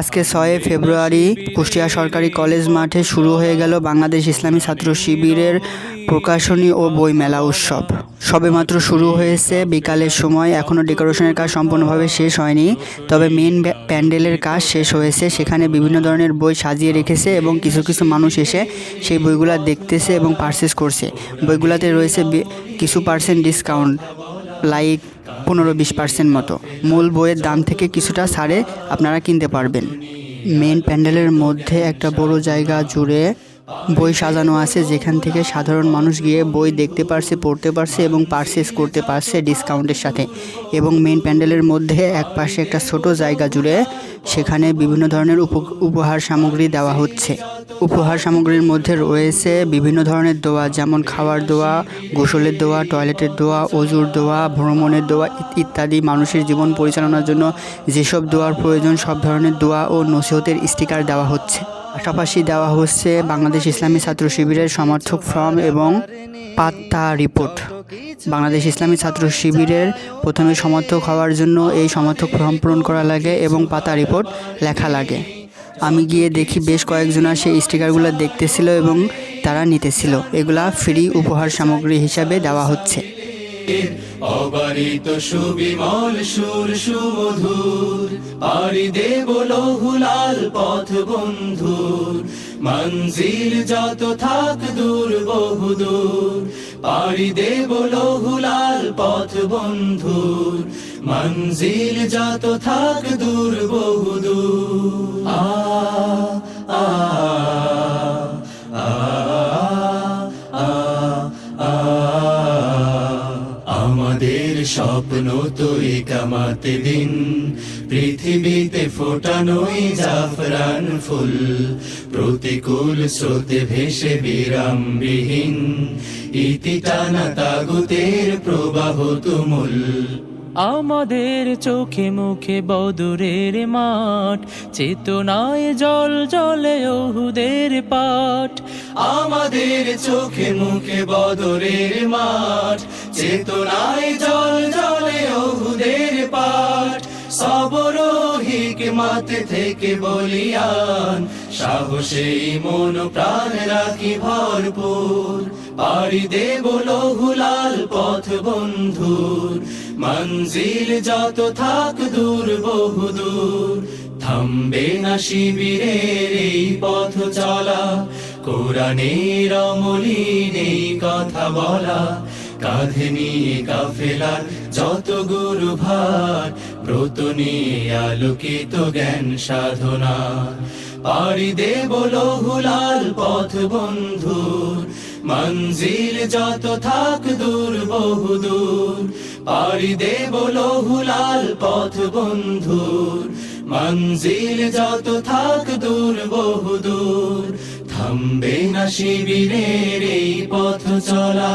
আজকে ছয় ফেব্রুয়ারি কুষ্টিয়া সরকারি কলেজ মাঠে শুরু হয়ে গেল বাংলাদেশ ইসলামী ছাত্র শিবিরের প্রকাশনী ও বই মেলা উৎসব। সবেমাত্র শুরু হয়েছে, বিকালের সময় এখনও ডেকোরেশনের কাজ সম্পূর্ণভাবে শেষ হয়নি, তবে মেন প্যান্ডেলের কাজ শেষ হয়েছে, সেখানে বিভিন্ন ধরনের বই সাজিয়ে রেখেছে এবং কিছু কিছু মানুষ এসে সেই বইগুলা দেখতেছে এবং পারচেস করছে। বইগুলাতে রয়েছে কিছু পার্সেন্ট ডিসকাউন্ট লাইক পনেরো বিশ পার্সেন্ট মতো। মূল বইয়ের দাম থেকে কিছুটা ছাড়ে আপনারা কিনতে পারবেন। মেন প্যান্ডেলের মধ্যে একটা বড় জায়গা জুড়ে বই সাজানো আছে, যেখান থেকে সাধারণ মানুষ গিয়ে বই দেখতে পারছে, পড়তে পারছে এবং পারচেস করতে পারছে ডিসকাউন্টের সাথে। এবং মেন প্যান্ডেলের মধ্যে এক পাশে একটা ছোট জায়গা জুড়ে সেখানে বিভিন্ন ধরনের উপ- উপহার সামগ্রী দেওয়া হচ্ছে। উপহার সামগ্রীর মধ্যে রয়েছে বিভিন্ন ধরনের দোয়া, যেমন খাওয়ার দোয়া, গোসলের দোয়া, টয়লেটের দোয়া, অজুর দোয়া, ভ্রমণের দোয়া ইত্যাদি মানুষের জীবন পরিচালনার জন্য যেসব দোয়ার প্রয়োজন, সব ধরনের দোয়া ও নসিহতের স্টিকার দেওয়া হচ্ছে। পাশাপাশি দেওয়া হচ্ছে বাংলাদেশ ইসলামী ছাত্র শিবিরের সমর্থক ফর্ম এবং পাত্তা রিপোর্ট। বাংলাদেশ ইসলামী ছাত্র শিবিরের প্রথমে সমর্থক হওয়ার জন্য এই সমর্থক ফর্ম পূরণ করা লাগে এবং পাতা রিপোর্ট লেখা লাগে। আমি গিয়ে দেখি বেশ কয়েকজনা সেই স্টিকারগুলো দেখতেছিল এবং তারা নিতেছিল। এগুলা ফ্রি উপহার সামগ্রী হিসাবে দেওয়া হচ্ছে। অবারিত সুবিমল সুর সুমধুর পাড়ি দেব লহুলাল পথ বন্ধুর। মঞ্জিল যত থাক দূর বহুদূর পাড়ি দেব লহুলাল পথ বন্ধুর। মঞ্জিল যত থাক দূর বহুদূর আ। আমাদের স্বপ্ন তো একামাতে দিন। পৃথিবীতে ফোটানোই জাফরান ফুল। প্রতিকূল স্রোতে ভেসে বিরামবিহীন। ইতি টানা তাগুতের প্রবাহ তুমুল। আমাদের চোখে মুখে বদরের মাঠ, চেতনায় জল জলে ওহুদের পাঠ। আমাদের চোখে মুখে বদরের মাঠ, চেতনায় জল জলে ওহুদের পাঠ। সবর হিকমাত থেকে বলিয়ান সাহসে মন প্রাণ রাখি ভরপুর। পাড়ি দেব লহুলাল পথ বন্ধুর, মঞ্জিল যত থাক দূর বহুদূর থামবে না শিবিরের এই পথ চলা কোরআনের অমলিন এই কথা বলা। কাঁধে নিয়ে কাফেলার যত গুরু ভার আলোকিত জ্ঞান সাধনা। পাড়ি দেব লহুলাল পথ বন্ধুর মঞ্জিল যত থাক দূর বহুদূর পাড়ি দেব লহুলাল পথ বন্ধুর মঞ্জিল যত থাক দূর বহুদূর থামবে না শিবিরের এই পথ চলা।